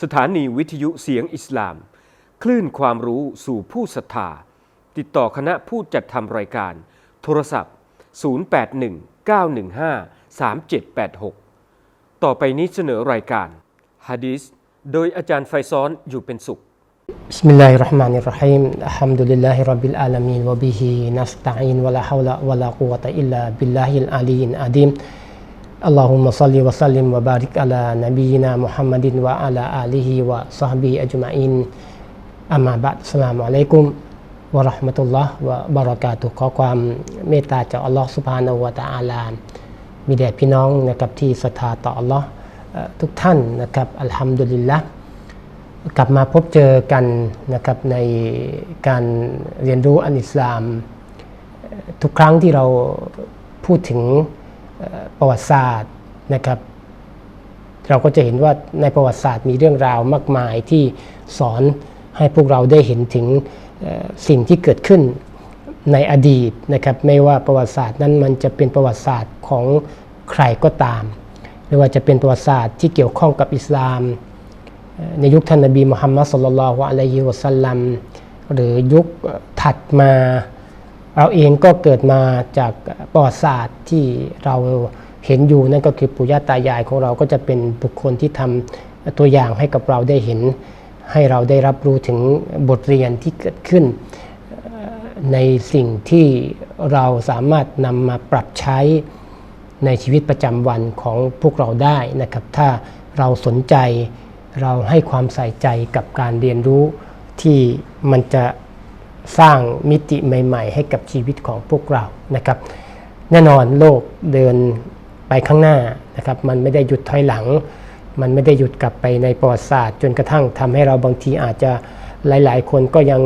สถานีวิทยุเสียงอิสลาม คลื่นความรู้สู่ผู้ศรัทธา ติดต่อคณะผู้จัดทำรายการ โทรศัพท์ 0819153786 ต่อไปนี้เสนอรายการฮะดีษโดยอาจารย์ไฟซ้อนอยู่เป็นสุข بسم الله الرحمن الرحيم الحمد لله رب العالمين وبه نستعين ولا حول ولا قوة إلا بالله العلي العظيم اللهم صل وسلم وبارك على نبينا محمد وعلى آله وصحبه أجمعين أما بعد السلام عليكم วะเราะห์มะตุลลอฮ์วะบะเราะกาตุฮ์ขอความเมตตาจากอัลลอฮ์สุบฮานะฮูวะตะอาลา มีแด่พี่น้องนะครับที่ศรัทธาต่ออัลลอฮ์เอ่อทุกท่านนะครับอัลฮัมดุลิลละกลับมาพบเจอกันนะครับในการเรียนรู้อันอิสลาม ทุกครั้งที่เราพูดถึงเอ่อ ประวัติศาสตร์นะครับ เราก็จะเห็นว่าในประวัติศาสตร์มีเรื่องราวมากมายที่สอนให้พวกเราได้เห็นถึงสิ่งที่เกิดขึ้นในอดีตนะครับ ไม่ว่าประวัติศาสตร์นั้นมันจะเป็นประวัติศาสตร์ของใครก็ตามไม่ว่าจะเป็นประวัติศาสตร์ที่เกี่ยวข้องกับอิสลาม ในยุคท่านนบีมุฮัมมัดสุลลัลฮุอะลัยฮิวะสัลลัมหรือยุคถัดมา เราเองก็เกิดมาจากประวัติศาสตร์ที่เราเห็นอยู่นั่นก็คือปู่ย่าตายายของเราก็จะเป็นบุคคลที่ทำตัวอย่างให้กับเราได้เห็น ให้เราได้รับรู้ถึงบทเรียนที่เกิดขึ้น ในสิ่งที่เราสามารถนำมาปรับใช้ในชีวิตประจำวันของพวกเราได้นะครับ ถ้าเราสนใจเราให้ความใส่ใจกับการเรียนรู้ที่มันจะ สร้างมิติใหม่ ๆ ให้กับชีวิตของพวกเรานะครับ แน่นอนโลกเดินไปข้างหน้านะครับมันไม่ได้หยุดถอยหลัง มันไม่ได้หยุดกลับไปในประวัติศาสตร์ จนกระทั่งทำให้เราบางทีอาจจะหลาย ๆ คนก็ยัง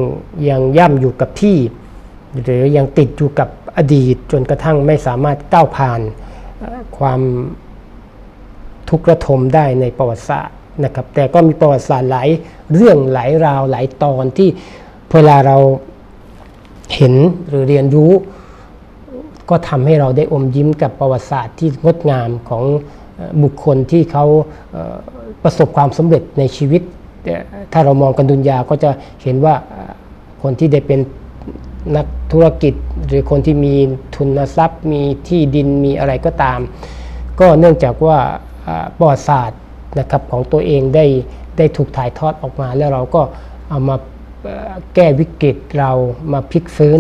ยังย่ำอยู่กับที่ หรือยังติดอยู่กับอดีต จนกระทั่งไม่สามารถก้าวผ่านความทุกข์ระทมได้ในประวัติศาสตร์นะครับแต่ก็มีประวัติศาสตร์หลายเรื่องหลายราวหลายตอนที่เวลาเรา เห็นหรือเรียนรู้ ก็ทำให้เราได้อมยิ้มกับประวัติศาสตร์ที่งดงามของบุคคลที่เขาประสบความสำเร็จในชีวิต ถ้าเรามองกันดุนยาก็จะเห็นว่าคนที่ได้เป็นนักธุรกิจ หรือคนที่มีทุนทรัพย์ มีที่ดินมีอะไรก็ตาม ก็เนื่องจากว่าประวัติศาสตร์นะครับของตัวเองได้ได้ถูกถ่ายทอดออกมา แล้วเราก็เอามา แก้วิกฤตเรามาพลิกฟื้น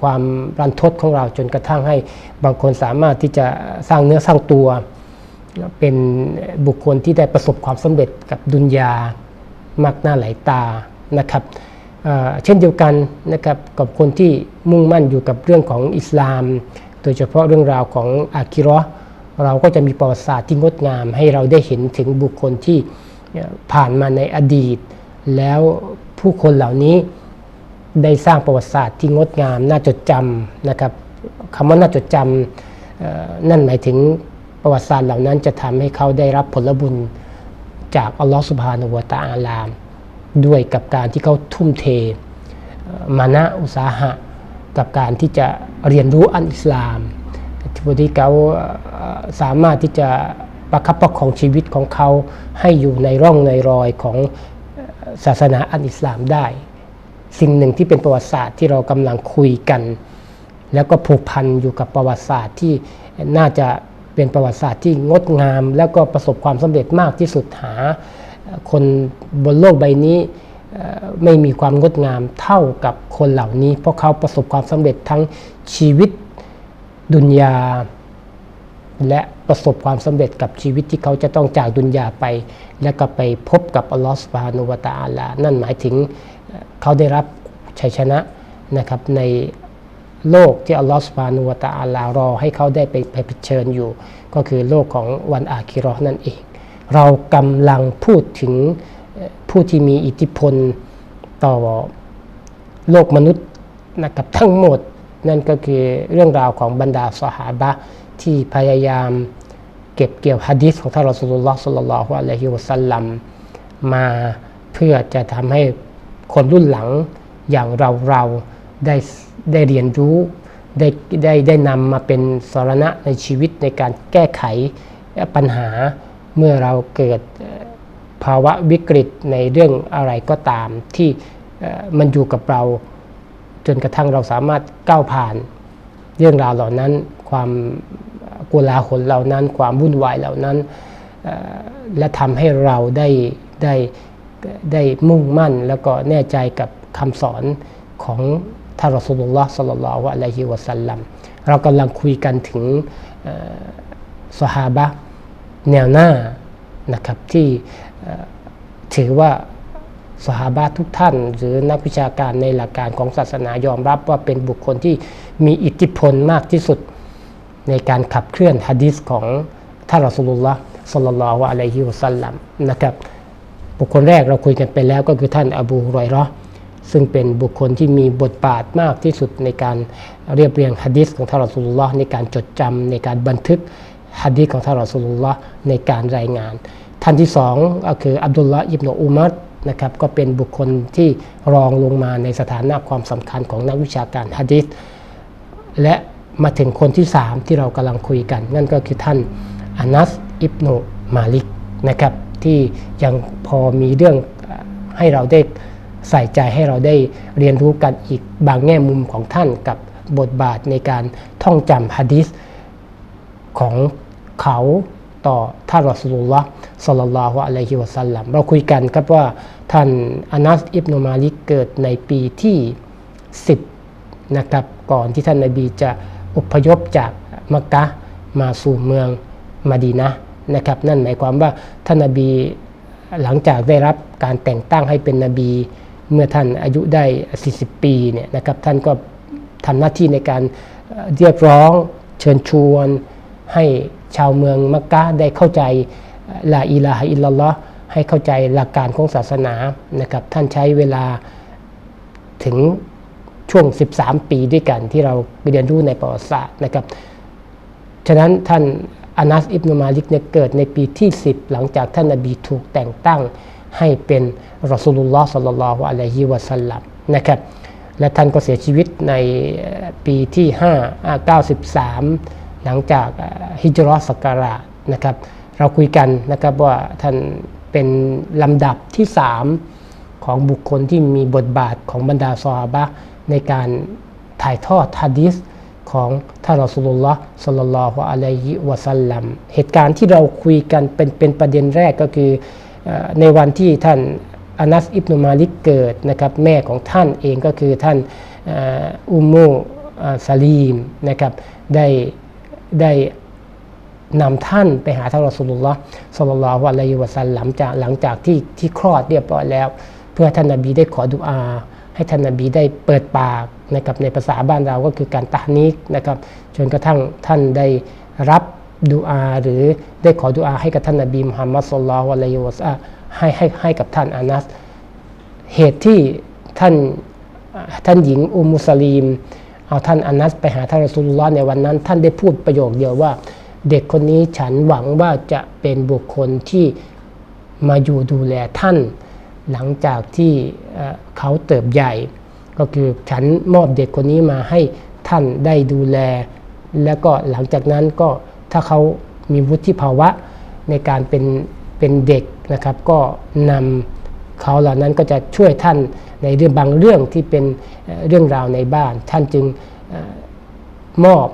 ความรันทดของเราจนกระทั่งให้บางคนสามารถที่จะสร้างเนื้อสร้างตัว เป็นบุคคลที่ได้ประสบความสำเร็จกับดุนยามากหน้าหลายตานะครับเเช่นเดียวกันนะครับกับคนที่มุ่งมั่นอยู่กับเรื่องของอิสลาม โดยเฉพาะเรื่องราวของอาคิราะห์เราก็จะมีประวัติศาสตร์ที่งดงาม ให้เราได้เห็นถึงบุคคลที่ผ่านมาในอดีต แล้ว ผู้คนเหล่านี้ได้สร้างประวัติศาสตร์ที่งดงามน่าจดจำนะครับคำว่าน่าจดจำนั่นหมายถึงประวัติศาสตร์เหล่านั้นจะทำให้เขาได้รับผลบุญจากอัลลอฮฺสุบฮานุวะตะอาลาม ด้วยกับการที่เขาทุ่มเทมานะอุตสาหะ กับการที่จะเรียนรู้อันอิสลามที่เขาเอ่อสามารถที่จะประคับประคองชีวิตของเขาให้อยู่ในร่องในรอยของ ศาสนาอันอิสลามได้ สิ่งหนึ่งที่เป็นประวัติศาสตร์ที่เรากำลังคุยกัน แล้วก็ผูกพันอยู่กับประวัติศาสตร์ที่น่าจะเป็นประวัติศาสตร์ที่งดงาม แล้วก็ประสบความสำเร็จมากที่สุดหา คนบนโลกใบนี้ไม่มีความงดงามเท่ากับคนเหล่านี้ เพราะเขาประสบความสำเร็จทั้งชีวิตดุนยา และประสบความสำเร็จกับชีวิตที่เขาจะต้องจากดุนยาไป แล้วก็ไปพบกับอัลลอฮฺสุบฮานุวะตะอาลานั่นหมายถึงเขาได้รับชัยชนะนะครับในโลกที่อัลลอฮฺสุบฮานุวะตะอาลารอให้เขาได้ไปไปเผชิญอยู่ ก็คือโลกของวันอาคิราะนั่นเอง เรากำลังพูดถึงผู้ที่มีอิทธิพลต่อโลกมนุษย์นะครับทั้งหมดนั่นก็คือเรื่องราวของบรรดาสหาบะ ที่พยายามเก็บเกี่ยวฮะดีษของท่านรอสูลุลลอฮ์สุลลัลลอฮุอะลัยฮิวะสัลลัมมาเพื่อจะทำให้คนรุ่นหลังอย่างเราเราได้ได้เรียนรู้ได้ได้ได้นำมาเป็นสรณะในชีวิตในการแก้ไขปัญหาเมื่อเราเกิดภาวะวิกฤตในเรื่องอะไรก็ตามที่มันอยู่กับเราจนกระทั่งเราสามารถก้าวผ่านเรื่องราวเหล่านั้นความ กุลาหลเหล่านั้น ความวุ่นวายเหล่านั้น และทำให้เราได้ได้ได้มุ่งมั่นแล้วก็แน่ใจกับคำสอนของท่านรอสุลลอฮ์สัลลัลลอฮุอะลัยฮิวะสัลลัมเรากำลังคุยกันถึงสหาบะแนวหน้านะครับที่ถือว่าสหาบาทุกท่าน หรือนักวิชาการในหลักการของศาสนายอมรับว่าเป็นบุคคลที่มีอิทธิพลมากที่สุด ในการขับเคลื่อนฮะดีษของท่านรอสุลลอฮ์สลลัลลอฮุอะลัยฮิวะสัลลัมนะครับบุคคลแรกเราคุยกันไปแล้วก็คือท่านอบูรอยราะห์ซึ่งเป็นบุคคลที่มีบทบาทมากที่สุดในการเรียบเรียงฮะดีษของท่านรอสุลลอฮ์ในการจดจำในการบันทึกฮะดีษของท่านรอสุลลอฮ์ในการรายงาน ท่านที่สองก็คืออับดุลละอิบนอุมัรนะครับก็เป็นบุคคลที่รองลงมาในสถานะความสำคัญของนักวิชาการฮะดีษและ มาถึงคนที่สามที่เรากำลังคุยกัน นั่นก็คือท่านอานัสอิบนุมาลิกนะครับที่ยังพอมีเรื่องให้เราได้ใส่ใจให้เราได้เรียนรู้กันอีกบางแง่มุมของท่านกับบทบาทในการท่องจำฮะดีษของเขาต่อท่านรอสูลุลลอฮ์สัลลัลลอฮุอะลัยฮิวะสัลลัมเราคุยกันครับว่าท่านอานัสอิบนุมาลิกเกิดในปีที่ 10นะครับก่อนที่ท่านนบีจะ อพยพจากมักกะมาสู่เมืองมาดีนะนะครับ นั่นหมายความว่าท่านนบีหลังจากได้รับการแต่งตั้งให้เป็นนบี เมื่อท่านอายุได้ 40 ปีเนี่ยนะครับท่านก็ทำหน้าที่ในการเรียกร้องเชิญชวนให้ชาวเมืองมักกะได้เข้าใจลาอิลาฮอิลลอฮ์ให้เข้าใจหลักการของศาสนานะครับท่านใช้เวลาถึง ช่วง 13 ปีด้วยกันที่เราไปเรียนรู้ในประวัติศาสตร์นะครับ ฉะนั้นท่านอานัสอิบนุมาลิกเนี่ยเกิดในปีที่ 10 หลังจากท่านนบีถูกแต่งตั้งให้เป็นรอสูลุลลอฮ์สัลลัลลอฮุอะลัยฮิวะสัลลัมนะครับและท่านก็เสียชีวิตในปีที่5อ่า93 หลังจากฮิจรัตศักราชนะครับ เราคุยกันนะครับว่าท่านเป็นลำดับที่ 3 ของบุคคลที่มีบทบาทของบรรดาซอฮาบะ ในการถ่ายทอดฮะดีษของท่านรอสูลุลลอฮ์สัลลัลลอฮุอะลัยฮิวะสัลลัมเหตุการณ์ที่เราคุยกันเป็นเป็นประเด็นแรกก็คือในวันที่ท่านอานัสอิบนุมาลิกเกิดนะครับแม่ของท่านเองก็คือท่านอุมมุเอ่อซาลีมนะครับได้ได้นำท่านไปหาท่านรอสูลุลลอฮ์สัลลัลลอฮุอะลัยฮิวะสัลลัมจากหลังจากที่ที่คลอดเรียบร้อยแล้ว เพื่อท่านนบีได้ขอดุอา ให้ท่านนบีได้เปิดปากนะครับในภาษาบ้านเราก็คือการตานิกนะครับจนกระทั่งท่านได้รับดุอาหรือได้ขอดุอาให้กับท่านนบีมุฮัมมัดสุลลัลลอฮุอะลัยฮิวะซัลลัมให้ให้ให้กับท่านอานัสเหตุที่ท่านท่านหญิงอุมมุสลีมเอาท่านอานัสไปหาท่านรอสูลุลลอฮ์ในวันนั้น ท่านได้พูดประโยคเดียวว่า เด็กคนนี้ฉันหวังว่าจะเป็นบุคคลที่มาอยู่ดูแลท่าน หลังจากที่เขาเติบใหญ่ ก็คือฉันมอบเด็กคนนี้มาให้ท่านได้ดูแล แล้วก็หลังจากนั้นก็ถ้าเขามีวุฒิภาวะในการเป็นเป็นเด็กนะครับ ก็นำเขาเหล่านั้นก็จะช่วยท่านในเรื่องบางเรื่องที่เป็นเรื่องราวในบ้าน ท่านจึงมอบ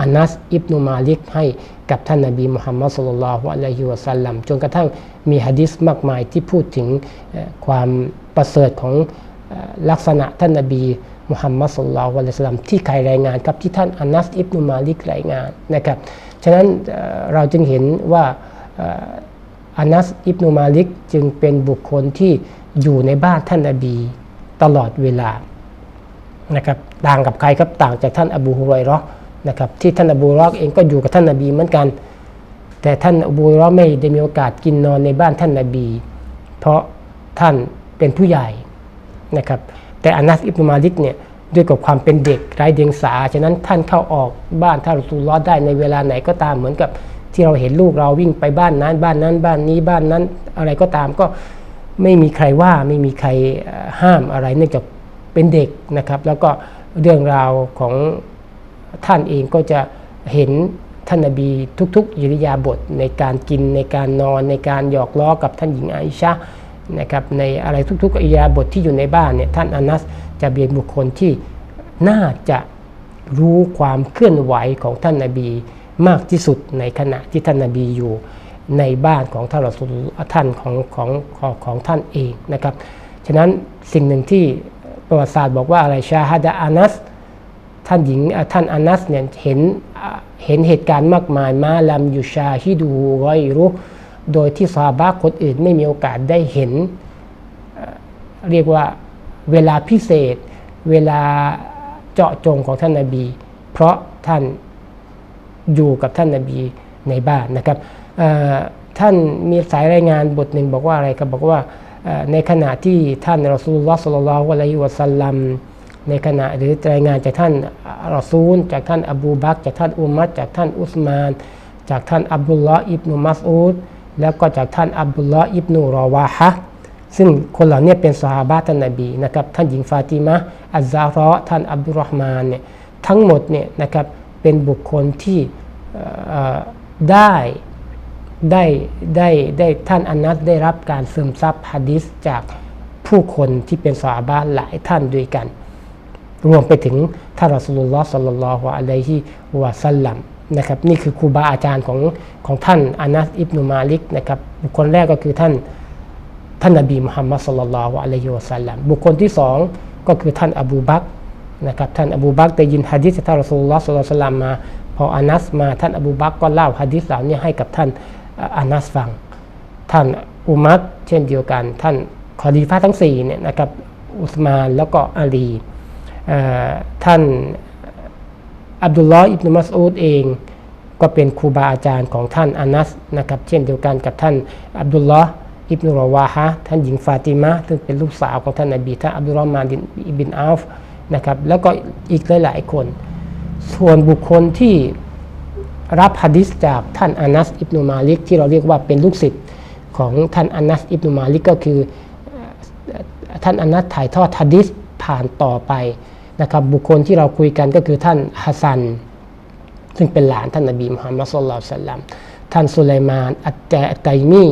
อานัสอิบนุมาลิกให้กับท่านนบีมุฮัมมัดสุลลัลลอฮุอะลัยฮิวะสัลลัมจนกระทั่งมีฮะดิษมากมายที่พูดถึงความประเสริฐของลักษณะท่านนบีมุฮัมมัดสุลลัลลอฮุอะลัยฮิวะสัลลัมที่ใครรายงานครับที่ท่านอานัสอิบนุมาลิกรายงานนะครับฉะนั้นเราจึงเห็นว่าอานัสอิบนุมาลิกจึงเป็นบุคคลที่อยู่ในบ้านท่านนบีตลอดเวลานะครับต่างกับใครครับต่างจากท่านอบูฮุไรเราะห์ นะครับที่ท่านอบูฮุไรเราะห์เองก็อยู่กับท่านนบีเหมือนกัน แต่ท่านอบูฮุไรเราะไม่ได้มีโอกาสกินนอนในบ้านท่านนบี เพราะท่านเป็นผู้ใหญ่นะครับแต่อานัสอิบนุมาลิกเนี่ยด้วยกับความเป็นเด็กไร้เดียงสา ฉะนั้นท่านเข้าออกบ้านท่านรอซูลุลลอฮ์ได้ในเวลาไหนก็ตามเหมือนกับที่เราเห็นลูกเราวิ่งไปบ้านนั้น บ้านนั้นบ้านนี้บ้านนั้นอะไรก็ตามก็ไม่มีใครว่าไม่มีใครห้ามอะไรเนื่องจากเป็นเด็กนะครับ แล้วก็เรื่องราวของ ท่านเองก็จะเห็นท่านนบีทุกๆอิริยาบถในการกินในการนอนในการหยอกล้อกับท่านหญิงอาอิชะนะครับในอะไรทุกๆอิริยาบถที่อยู่ในบ้านเนี่ยท่านอานัสจะเป็นบุคคลที่น่าจะรู้ความเคลื่อนไหวของท่านนาบีมากที่สุดในขณะที่ท่านนาบีอยู่ในบ้านของท่านรอซูลท่านของของของของท่านเองนะครับ ฉะนั้นสิ่งหนึ่งที่ประวัติศาสตร์บอกว่าอะไรชาฮัดะอานัส ท่านหญิงท่านอานัสเนี่ยเห็นเห็นเหตุการณ์มากมายมาลัมยูชาฮิดูไวรุโดยที่ซาบะคนอื่นไม่มีโอกาสได้เห็น เรียกว่าเวลาพิเศษ เวลาเจาะจงของท่านนาบี เพราะท่านอยู่กับท่านนาบีในบ้านนะครับท่านมีสายรายงานบทหนึ่งบอกว่าอะไรครับบอกว่าในขณะที่ท่านรอซูลุลลอฮ์สุลลัลลอฮุอะลัยฮิวะสัลลัม ในขณะหรือรายงานจากท่านรอซูล จากท่านอบูบักจากท่านอุมัดจากท่านอุสมาน จากท่านอับดุลลอฮ์อิบนุมัสอูดแล้วก็จากท่านอับดุลลอฮ์อิบนุรอวาฮะซึ่งคนเหล่านี้เป็นสหาบะท่านนบีนะครับท่านหญิงฟาติมะอัซซาระท่านอับดุลรอฮ์มานเนี่ยทั้งหมดเนี่ยนะครับเป็นบุคคลที่ได้ได้ได้ได้ท่านอนัสได้รับการซึมซับฮะดิษจากผู้คนที่เป็นสหาบะหลายท่านด้วยกัน รวมไปถึงท่านรอสูลุลลอฮ์สัลลัลลอฮุอะลัยฮิวะสัลลัมนะครับนี่คือครูบาอาจารย์ของของท่านอานัสอิบนุมาลิกนะครับบุคคลแรกก็คือท่านท่านนบีมุฮัมมัดสัลลัลลอฮุอะลัยฮิวะสัลลัมบุคคลที่สองก็คือท่านอบูบักนะครับท่านอบูบักได้ยินฮะดิษจากท่านรอสูลุลลอฮ์สัลลัลลอฮุอะลัยฮิวะสัลลัมมาพออานัสมาท่านอบูบักก็เล่าฮะดิษเหล่านี้ให้กับท่านอานัสฟัง ท่านอุมัดเช่นเดียวกัน ท่านคอลีฟาทั้งสี่เนี่ยนะครับอุสมานแล้วก็อาลี ท่านอับดุลลอฮ์อิบนุมัสอูดเองก็เป็นครูบาอาจารย์ของท่านอานัสนะครับเช่นเดียวกันกับท่านอับดุลลอฮ์อิบนุรวาฮะท่านหญิงฟาติมะซึ่งเป็นลูกสาวของท่านนบีท่านอับดุลรอฮ์มานอิบินอัฟนะครับแล้วก็อีกหลายๆคน ส่วนบุคคลที่รับฮะดิษจากท่านอานัสอิบนุมาลิกที่เราเรียกว่าเป็นลูกศิษย์ของท่านอานัสอิบนุมาลิกก็คือท่านอานัสถ่ายทอดฮะดิษผ่านต่อไป นะครับบุคคลที่เราคุยกันก็คือท่านฮัสซัน ซึ่งเป็นหลานท่านนบีมุฮัมมัดสุลลัลสัลลัมท่านสุไลมานอัตแจอัตไตมี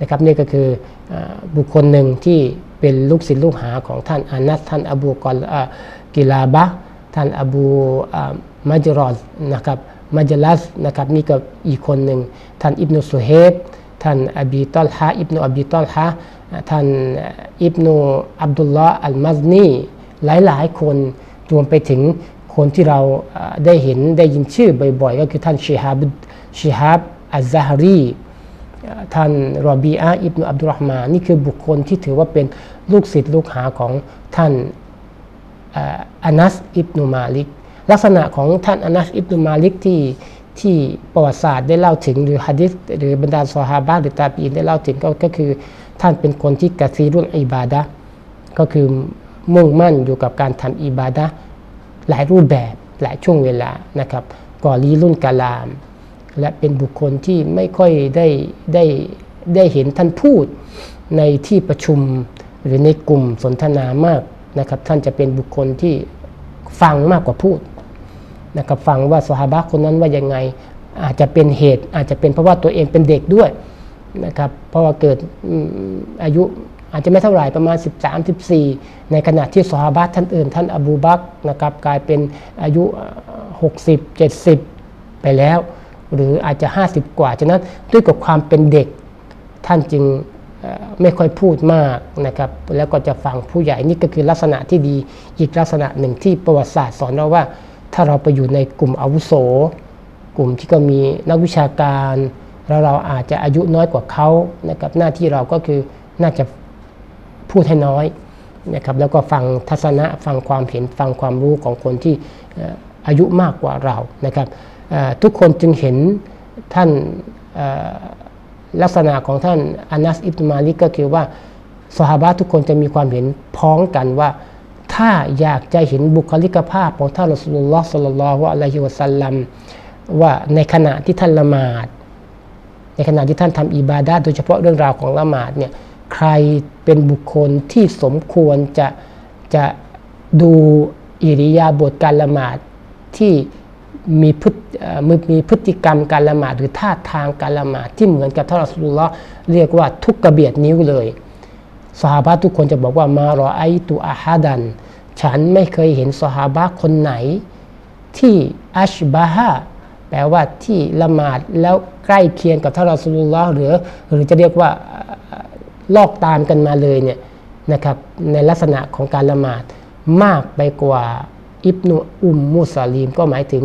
นะครับนี่ก็คือบุคคลหนึ่งที่เป็นลูกศิษย์ลูกหาของท่านอานัสท่านอบูกอลกิลาบะท่านอบูมัจรอดนะครับมัจลัสนะครับนี่ก็อีกคนหนึ่งท่านอิบนุสุเฮบท่านอบีตอลฮะอิบนุอบีตอลฮะท่านอิบนุอับดุลลอฮ์อัลมัซนี หลาย ๆ คนรวมไปถึงคนที่เราได้เห็นได้ยินชื่อบ่อยๆ ก็คือท่านชิฮาบชิฮาบอัลซาฮรีท่านรอบีอาอิบนุอับดุลรอฮ์มานี่คือบุคคลที่ถือว่าเป็นลูกศิษย์ลูกหาของท่านอานัสอิบนุมาลิก ลักษณะของท่านอานัสอิบนุมาลิกที่ที่ประวัติศาสตร์ได้เล่าถึงหรือฮะดิษหรือบรรดาซอฮาบะหรือตาบีนได้เล่าถึงก็ก็คือท่านเป็นคนที่กะซีรุ่นอิบาดะก็คือ มุ่งมั่นอยู่กับการทำอิบาดะหลายรูปแบบหลายช่วงเวลานะครับก่อรีรุ่นกาลาม และเป็นบุคคลที่ไม่ค่อยได้ได้ได้เห็นท่านพูดในที่ประชุมหรือในกลุ่มสนทนามากนะครับ ท่านจะเป็นบุคคลที่ฟังมากกว่าพูดนะครับฟังว่าสหาบะคนนั้นว่ายังไงอาจจะเป็นเหตุอาจจะเป็นเพราะว่าตัวเองเป็นเด็กด้วยนะครับเพราะว่าเกิดอายุ อาจจะไม่เท่าไหร่ประมาณ 13 14 ในขณะที่สหาบะห์ท่านอื่น ท่านอบูบักนะครับกลายเป็นอายุเอ่อ60 70 ไปแล้ว หรืออาจจะ 50 กว่าฉะนั้นด้วยกับความเป็นเด็กท่านจึงไม่ค่อยพูดมากนะครับแล้วก็จะฟังผู้ใหญ่นี่ก็คือลักษณะที่ดีอีกลักษณะหนึ่งที่ประวัติศาสตร์สอนเราว่า ถ้าเราไปอยู่ในกลุ่มอาวุโส กลุ่มที่ก็มีนักวิชาการ แล้วเราอาจจะอายุน้อยกว่าเขานะครับหน้าที่เราก็คือน่าจะ พูดให้น้อยนะครับแล้วก็ฟังทัศนะฟังความเห็นฟังความรู้ของคนที่อายุมากกว่าเรานะครับทุกคนจึงเห็นท่านลักษณะของท่านอานัสอิบมาลิกก็คือว่าสหบะห์ทุกคนจะมีความเห็นพ้องกันว่า ถ้าอยากจะเห็นบุคลิกภาพของท่านรอสูลุลลอฮ์สัลลัลลอฮุอะลัยฮิวะสัลลัมว่าในขณะที่ท่านละหมาด ในขณะที่ท่านทำอิบาดะโดยเฉพาะเรื่องราวของละหมาดเนี่ย ใครเป็นบุคคลที่สมควรจะจะดูอิริยาบถการละหมาดที่มีพฤติเอ่อมีพฤติกรรมการละหมาดหรือท่าทางการละหมาดที่เหมือนกับท่านรอสูลุลลอฮ์เรียกว่าทุกกระเบียดนิ้วเลยสหาบะทุกคนจะบอกว่ามารอไอตุอาฮาดัน ฉันไม่เคยเห็นสหาบะคนไหน ที่อัชบาฮะแปลว่าที่ละหมาดแล้วใกล้เคียงกับท่านรอสูลุลลอฮ์หรือหรือจะเรียกว่า ลอกตามกันมาเลยเนี่ยนะครับในลักษณะของการละหมาดมากไปกว่าอิบนุอุมมุสลีม ก็หมายถึง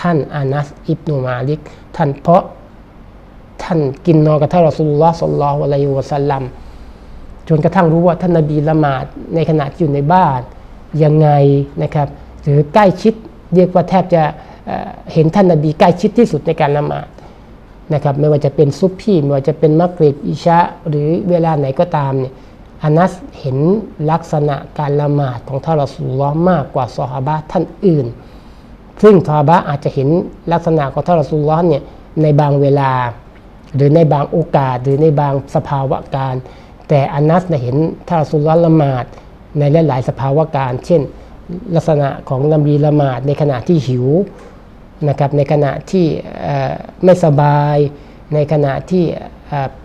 ท่านอานัสอิบนุมาลิก ท่านเพราะท่านกินนอนกับท่านรอสุลลอฮ์สลลัลอฮุอะลัยฮิวะสัลลัมจนกระทั่งรู้ว่าท่านนบีละหมาดในขณะที่อยู่ในบ้านยังไงนะครับหรือใกล้ชิดเรียกว่าแทบจะเอ่อเห็นท่านนบีใกล้ชิดที่สุดในการละหมาด นะครับไม่ว่าจะเป็นซุปพี่ไม่ว่าจะเป็นมักริบอิชะหรือเวลาไหนก็ตามเนี่ยอานัสเห็นลักษณะการละหมาดของท่านรอสูลุลลอมากกว่าซอฮาบะท่านอื่น ซึ่งซอฮาบะอาจจะเห็นลักษณะของท่านรอสูลุลลอเนี่ยในบางเวลา หรือในบางโอกาส หรือในบางสภาวะการ แต่อานัสเห็นท่านรอสูลุลลอละหมาดในหลาย ๆ สภาวะการ เช่น ลักษณะของนบีละหมาดในขณะที่หิว นะครับในขณะที่ไม่สบาย ในขณะที่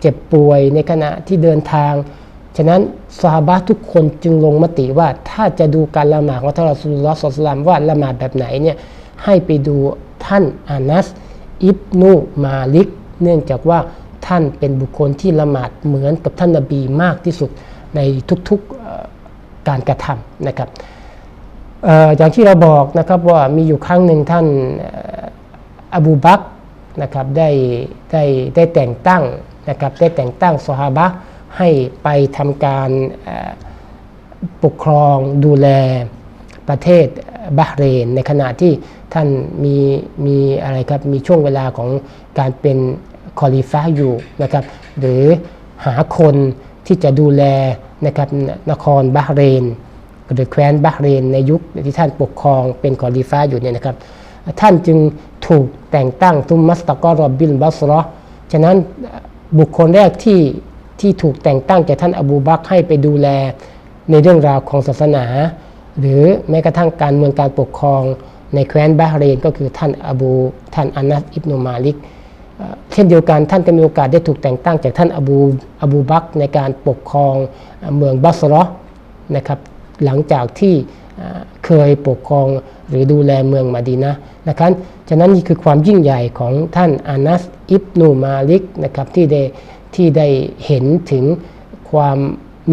เจ็บป่วย ในขณะที่เดินทาง ฉะนั้นซาบะทุกคนจึงลงมติว่าถ้าจะดูการละหมาดของท่านรอสุลลอฮ์ศ็อลลัลลอฮุลัยฮิวะซัลลัมว่าละหมาดแบบไหนเนี่ยให้ไปดูท่านอานัส อิบนุมาลิก เนื่องจากว่าท่านเป็นบุคคลที่ละหมาดเหมือนกับท่านนบีมากที่สุดในทุกๆการกระทำนะครับ อย่างที่เราบอกนะครับว่ามีอยู่ครั้งหนึ่งท่านอบูบักนะครับได้ได้ได้แต่งตั้งนะครับได้แต่งตั้งซอฮาบะให้ไปทำการปกครองดูแลประเทศบาเรน ในขณะที่ท่านมีมีอะไรครับมีช่วงเวลาของการเป็นคอลิฟ้าอยู่นะครับหรือหาคนที่จะดูแลนะครับนครบาเรน หรือแคว้นบาเรนในยุคที่ท่านปกครองเป็นกอลีฟ้าอยู่เนี่ยนะครับ ท่านจึงถูกแต่งตั้งตุมมัสตะกอรอบบิลบัสรอฉะนั้นบุคคลแรกที่ที่ถูกแต่งตั้งจากท่านอบูบักให้ไปดูแลในเรื่องราวของศาสนา หรือแม้กระทั่งการเมืองการปกครองในแคว้นบาเรนก็คือท่านอบูท่านอานัสอิบนุมาลิกเช่นเดียวกันท่านก็มีโอกาสได้ถูกแต่งตั้งจากท่านอบูอบูบักในการปกครองเอ่อเมืองบัสรอนะครับ หลังจากที่เคยปกครองหรือดูแลเมืองมาดีนะนะครับฉะนั้นนี่คือความยิ่งใหญ่ของท่านอานัสอิบนูมาลิกนะครับที่ได้ที่ได้เห็นถึงความ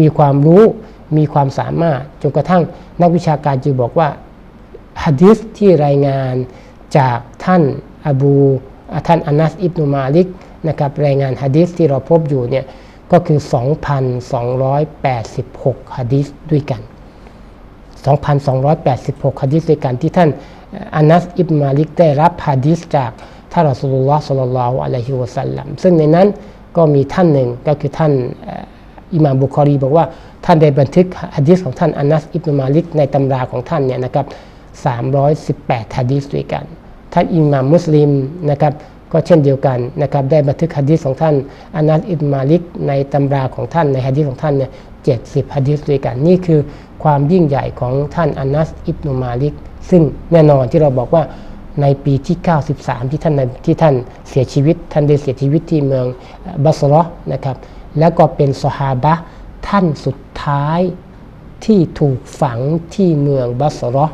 มีความรู้มีความสามารถจนกระทั่งนักวิชาการจึงบอกว่าฮะดิษที่รายงานจากท่านอบูท่านอานัสอิบนุมาลิกนะครับรายงานฮะดิษที่เราพบอยู่เนี่ยก็คือ 2,286ฮะดิษด้วยกัน 2,286ฮะดิษด้วยกันที่ท่านอานัสอิบมาลิกได้รับฮะดิษจากท่านรอสูลุลลอฮ์สัลลัลลอฮุอะลัยฮิวะสัลลัมซึ่งในนั้นก็มีท่านหนึ่งก็คือท่านอิหม่ามบุคอรีบอกว่าท่านได้บันทึกฮะดิษของท่านอานัสอิบมาลิกในตำราของท่านเนี่ยนะครับ318ฮะดีษด้วยกัน ท่านอิหม่ามมุสลิมนะครับก็เช่นเดียวกันนะครับได้บันทึกฮะดีษของท่านอานัสอิบมาลิกในตำราของท่านในฮะดีษของท่านเนี่ย 70ฮะดีษด้วยกัน นี่คือความยิ่งใหญ่ของท่านอานัสอิบนุมาลิก ซึ่งแน่นอนที่เราบอกว่าในปีที่ 93 ที่ท่านที่ท่านเสียชีวิต ท่านได้เสียชีวิตที่เมืองบัสรอนะครับ แล้วก็เป็นสฮาบะท่านสุดท้ายที่ถูกฝังที่เมืองบัสรอ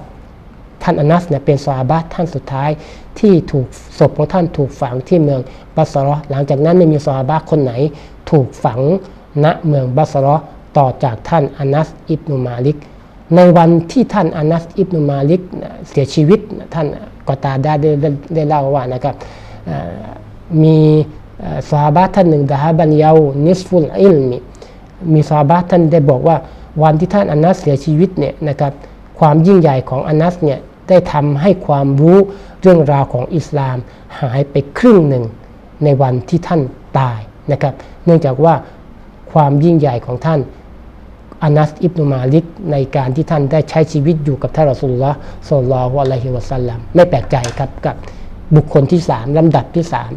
ท่านอานัสเนี่ยเป็นซอฮาบะท่านสุดท้ายที่ถูกศพของท่านถูกฝังที่เมืองบัสรอหลังจากนั้นไม่มีซอฮาบะคนไหนถูกฝังณเมืองบัสรอ ต่อจากท่านอานัสอิบนุมาลิก ในวันที่ท่านอานัสอิบนุมาลิกเสียชีวิตท่านกอตาดาได้ได้เล่าว่านะครับมีซาบะท่านหนึ่งดะฮาบันเยานิสฟุลอิลมีมีซาบะท่านได้บอกว่าวันที่ท่านอานัสเสียชีวิตเนี่ยนะครับความยิ่งใหญ่ของอานัสเนี่ยได้ทำให้ความรู้เรื่องราวของอิสลามหายไปครึ่งหนึ่งในวันที่ท่านตายนะครับ เนื่องจากว่าความยิ่งใหญ่ของท่าน อานัสอิบนุมาลิกในการที่ท่านได้ใช้ชีวิตอยู่กับท่านรอสุลลอฮ์ศ็อลลอฮุอะลัยฮิวะสัลลัมไม่แปลกใจครับกับบุคคลที่สามลำดับที่สาม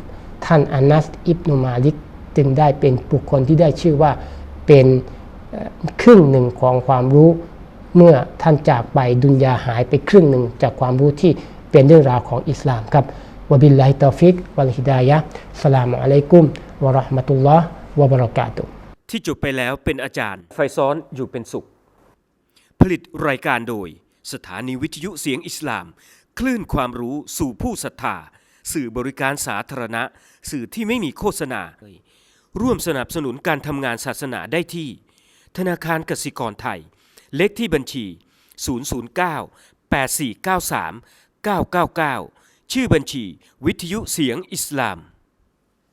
ท่านอานัสอิบนุมาลิกจึงได้เป็นบุคคลที่ได้ชื่อว่าเป็นครึ่งหนึ่งของความรู้ เมื่อท่านจากไปดุนยาหายไปครึ่งหนึ่งจากความรู้ที่เป็นเรื่องราวของอิสลามครับวบิลลาฮิตอฟิกวัลฮิดายะสลามุอะลัยกุมวะราะห์มะตุลลอฮ์วะบะเราะกาตุ ที่จบไปแล้วเป็นอาจารย์ ไฟซ้อนอยู่เป็นสุข ผลิตรายการโดย สถานีวิทยุเสียงอิสลาม คลื่นความรู้สู่ผู้ศรัทธา สื่อบริการสาธารณะ สื่อที่ไม่มีโฆษณา ร่วมสนับสนุนการทำงานศาสนาได้ที่ ธนาคารกสิกรไทย เลขที่บัญชี 009 8493 999 ชื่อบัญชี วิทยุเสียงอิสลาม